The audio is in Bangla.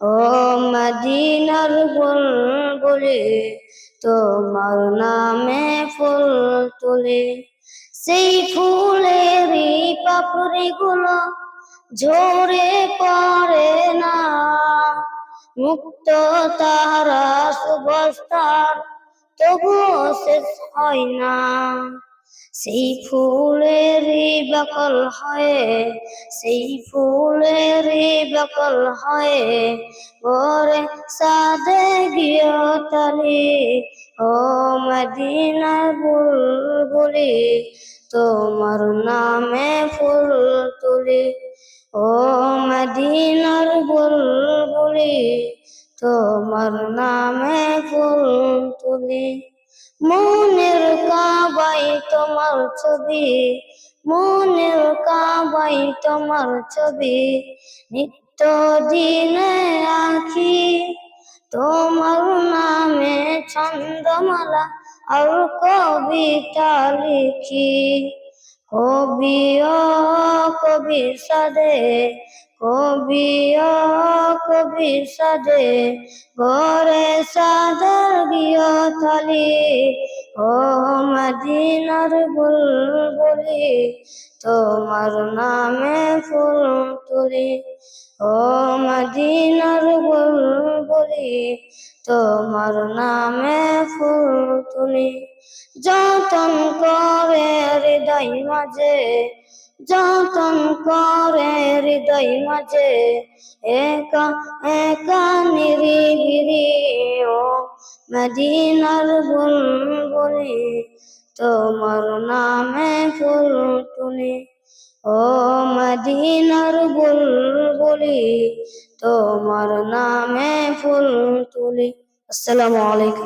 ও মদিনার বুলবুলি, তোমার নামে ফুল তুলি, সেই ফুলের পাপড়ি গুলো ঝরে পড়ে না। মুক্ত তারা সুবস্তার তবুও শেষ হয় না। সেই ফুলেরই বকল হয়ে, সেই ফুলেরই বকল হয়ে ওরে সাদে গিয়ে তলি ও মদিনার বুলবুলি, তোমার নামে ফুল তুলি, ও মদিনার বুলবুলি, তোমার নামে ফুল তুলি। মনের কাবাই তোমার ছবি, মনের কাবাই তোমার ছবি। নিত্য দিনে আঁকি তোমার নামে ছন্দমালা আর কবিতা লিখি। কবি ও কবি সাদে কবি কবি সাদে গরে সাদর গিয় থালি। ও মদিনার বুলবুলি, তোমার নামে ফুল তুলি। ও মদিনার বুলবুলি, তোমার নামে ফুল তুলি। যতন করে হৃদয় মাঝে যতন করে হৃদয় মাঝে, একা একা নিরিবিরি ও মদিনার বুলবুলি, তোমার নামে ফুল তুলি। ও মদিনার বুলবুলি, তোমার নামে ফুল তুলি। আসসালামু আলাইকুম।